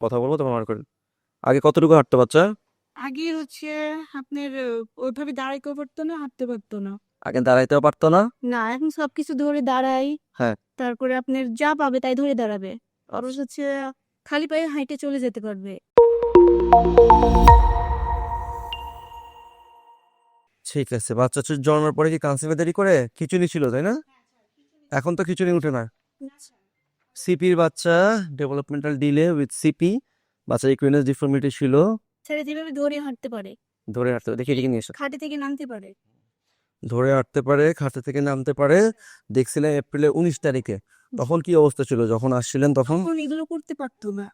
কথা বলব তোমার করেন আগে কতটুকু হাঁটতে বাচ্চা? আগে হচ্ছে আপনার ওইভাবে দাঁড়াইতেও পারতো না হাঁটতে পারতো না। আগে দাঁড়াইতেও পারতো না? না এখন সবকিছু ধরে দাঁড়াই হ্যাঁ। তারপরে আপনার যা পাবে তাই ধরে দাঁড়াবে। আর হচ্ছে খালি পায়ে হাঁটে চলে যেতে পারবে। ঠিক আছে বাচ্চা জন্মের পরে কি কাঁচি দেরি করে? খিচুড়ি ছিল তাই না? এখন তো খিচুড়ি উঠে না। সিপির বাচ্চা ডেভেলপমেন্টাল ডিলে উইথ সিপি বাচ্চা ইকুইনেস ডিফর্মিটি ছিল। ছেলে যেভাবে ধরে হাঁটতে পারে। ধরে হাঁটতে দেখি এদিকে নিয়ে এসো। খাটে থেকে নামতে পারে। ধরে হাঁটতে পারে খাতে থেকে নামতে পারে। দেখছিলেন এপ্রিলের উনিশ তারিখে। তখন কি অবস্থা ছিল? যখন আসছিলেন তখন? তখন এগুলো করতে পারতো না।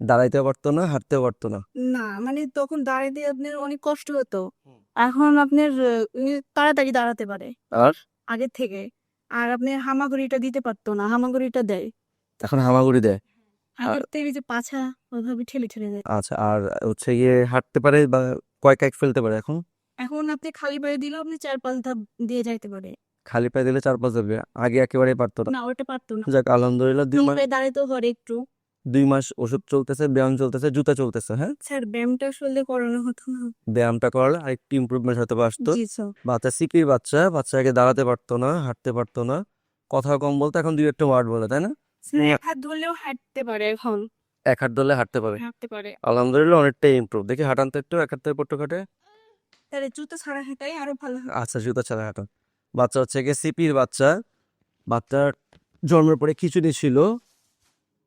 দাঁড়াইতে পারতো না হাঁটতে পারতো না। না মানে তখন দাঁড়াইতে আপনার অনেক কষ্ট হতো। এখন আপনার উনি তাড়াতাড়ি দাঁড়াতে পারে। আর? আগের থেকে। আর আপনি হামাগুড়িটা দিতে পারতো না হামাগুড়িটা দেয়। এখন হামাগুড়ি দেয়। যে পাছা ওইভাবে ঠেলে ঠেলে দেয় আচ্ছা আর হচ্ছে গিয়ে হাঁটতে পারে বা কয় কাইক ফেলতে পারে এখন? এখন আপনি খালি পায়ে দিলেও আপনি চার পাঁচ ধাপ দিয়ে যাইতে পারে। খালি পায়ে দিলে চার পাঁচ যাবে আগে একেবারেই পারতো না? না ওটা পারতো না। যাক আলহামদুলিল্লাহ দুই মাস পায়ে দাঁড়াইতেও পারে একটু। দুই মাস ওষুধ চলতেছে ব্যায়াম চলতেছে জুতা চলতেছে হ্যাঁ? স্যার ব্যায়ামটা আসলে করানো হতো না। ব্যায়ামটা করলে আরেকটু ইমপ্রুভমেন্ট হতে পারতো জি স্যার। বাচ্চা বাচ্চা বাচ্চাকে দাঁড়াতে পারতো না হাঁটতে পারতো না। কথা কম বলতো এখন দুই একটা ওয়ার্ড বলে তাই না? এক হাত ধরলেও হাঁটতে পারে এখন। এক হাত ধরলে হাঁটতে পারে। হাঁটতে পারে। আলহামদুলিল্লাহ অনেকটাই ইমপ্রুভ দেখি হাঁটান তো একটু এক হাত থেকে পট্ট কাটে তাহলে জুতো ছাড়া হাঁটাই আরও ভালো আচ্ছা জুতা ছাড়া হাঁটান। বাচ্চা হচ্ছে গিয়ে সিপির বাচ্চা। বাচ্চার জন্মের পরে খিচুড়ি ছিল।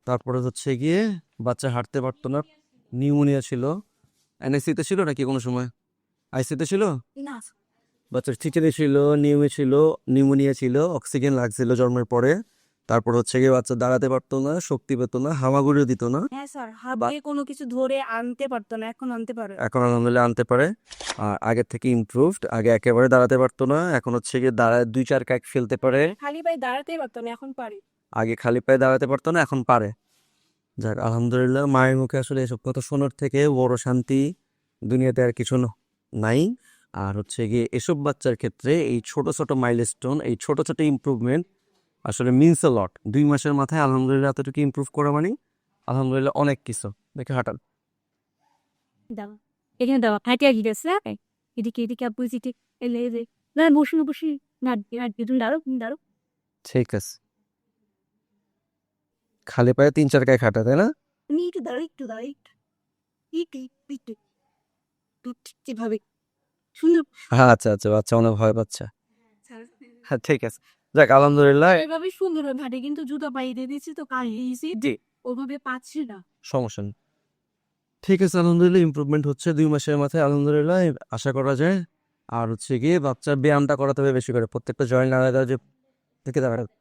তারপরে হচ্ছে গিয়ে বাচ্চা হাঁটতে পারতো না। নিউমোনিয়া ছিল। এনআইসিতে ছিল নাকি কোনো সময়? আইসিতে ছিল? না। বাচ্চার খিচুড়ি ছিল নিউমে ছিল নিউমোনিয়া ছিল অক্সিজেন লাগছিল জন্মের পরে। তারপর হচ্ছে গিয়ে বাচ্চা দাঁড়াতে পারতো না শক্তি পেতো না হামাগুড়িও দিত না। হ্যাঁ স্যার হাতে কোনো কিছু ধরে আনতে পারতো না এখন আনতে পারে। এখন আলহামদুলিল্লাহ আনতে পারে। আর আগের থেকে ইমপ্রুভড আগে একেবারে দাঁড়াতে পারতো না এখন হচ্ছে গিয়ে দাঁড়ায় দুই চার কাক ফেলতে পারে। খালি পায়ে দাঁড়াতেই পারতো না এখন পারে। আগে খালি পায়ে দাঁড়াতে পারতো না এখন পারে। যাক আলহামদুলিল্লাহ মায়ের মুখে আসলে এসব কথা শোনার থেকে বড় শান্তি দুনিয়াতে আর কিছু নাই। আর হচ্ছে গিয়ে এসব বাচ্চার ক্ষেত্রে এই ছোট ছোট মাইলস্টোন এই ছোট ছোট ইমপ্রুভমেন্ট আসলে মিনস এ লট দুই মাসের মাথায় আলহামদুলিল্লাহ এতটুকু ইমপ্রুভ করা মানে আলহামদুলিল্লাহ অনেক কিছু। দেখে হাঁটান। এখানে দাও। হাঁটিয়া গিয়েছে এদিকে এদিকে আপু এদিকে। এলে এলে না বসুন বসি না তুমি দাঁড়ো তুমি দাঁড়ো ঠিক আছে। খালি পায়ে তিন চার কায় হাঁটা তাই না? তুমি একটু দাঁড়ো একটু দাঁড়ো একটু। সুন্দর হ্যাঁ আচ্ছা আচ্ছা। বাচ্চা অনেক ভয় পাচ্ছে। হ্যাঁ ঠিক আছে। যাক আলহামদুলিল্লাহ। এভাবে সুন্দর হাঁটে কিন্তু জুতো পাইয়ে দিয়েছি তো কাজ দিয়েছি জি। ওভাবে পাচ্ছি না। সমস্যা নেই। ঠিক আছে আলহামদুলিল্লাহ ইমপ্রুভমেন্ট হচ্ছে দুই মাসের মাথায় আলহামদুলিল্লাহ আশা করা যায়। আর হচ্ছে গিয়ে বাচ্চার ব্যায়ামটা করাতে হবে বেশি করে প্রত্যেকটা জয়েন্ট আলাদা যে থেকে দাঁড়াবে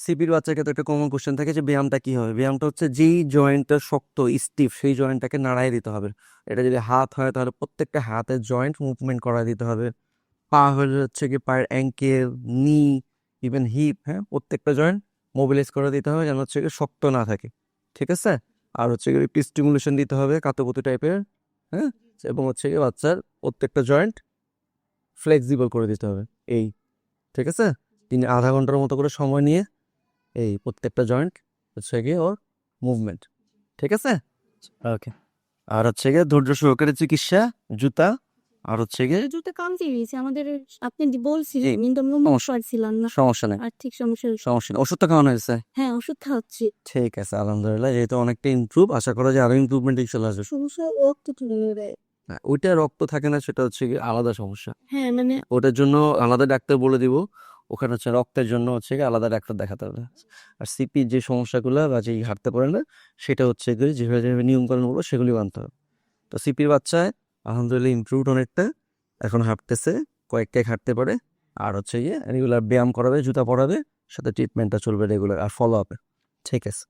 সিপির বাচ্চাকে তো একটা কমন কোশ্চেন থাকে যে ব্যায়ামটা কি হবে? ব্যায়ামটা হচ্ছে যেই জয়েন্টটা শক্ত স্টিফ সেই জয়েন্টটাকে নাড়াই দিতে হবে। এটা যদি হাত হয় তাহলে প্রত্যেকটা হাতের জয়েন্ট মুভমেন্ট করা দিতে হবে। পা হলে হচ্ছে কি পায়ের অ্যাঙ্কেল নি ইভেন হিপ হ্যাঁ প্রত্যেকটা জয়েন্ট মোবিলাইজ করে দিতে হবে যেন হচ্ছে শক্ত না থাকে। ঠিক আছে? আর হচ্ছে গিয়ে একটু স্টিমুলেশন দিতে হবে কাতুকুতু টাইপের হ্যাঁ? এবং হচ্ছে গিয়ে বাচ্চার প্রত্যেকটা জয়েন্ট ফ্লেক্সিবল করে দিতে হবে। এই ঠিক আছে? তিনি আধা ঘণ্টার মতো করে সময় নিয়ে এই প্রত্যেকটা জয়েন্ট হচ্ছে গিয়ে ওর মুভমেন্ট ঠিক আছে? ওকে আর হচ্ছে গিয়ে ধৈর্য সহকারে চিকিৎসা জুতা আর হচ্ছে গিয়ে জুতো কামতে গিয়েছে আমাদের আপনি। বলছিলেন কিন্তু আমরা মুখ সমস্যা। না। সমস্যা নেই। আর্থিক সমস্যা সমস্যা নেই। ওষুধটা খাওয়ানো হয়েছে। হ্যাঁ ওষুধ খাওয়াচ্ছি। ঠিক আছে আলহামদুলিল্লাহ। যেহেতু অনেকটা ইমপ্রুভ আশা করা যায় আরও ইমপ্রুভমেন্ট চলে আসবে। সমস্যা রক্ত হ্যাঁ, ওইটা রক্ত থাকে না সেটা হচ্ছে কি আলাদা সমস্যা। হ্যাঁ মানে ওটার জন্য আলাদা ডাক্তার বলে দিব ওখানে হচ্ছে রক্তের জন্য হচ্ছে কি আলাদা ডাক্তার দেখাতে হবে। আর সিপি যে সমস্যাগুলো বা যেই হাঁটতে পারে না সেটা হচ্ছে যেভাবে যেভাবে নিয়মকানুন বলো সেগুলি মানতে হবে। তো সিপির বাচ্চায় আলহামদুলিল্লাহ ইমপ্রুভড অনেকটা। এখন হাঁটতেছে কয়েকটাই হাঁটতে পারে। আর হচ্ছে ইয়ে রেগুলার ব্যায়াম করাবে, জুতা পরাবে, সাথে ট্রিটমেন্টটা চলবে রেগুলার আর ফলো আপে ঠিক আছে।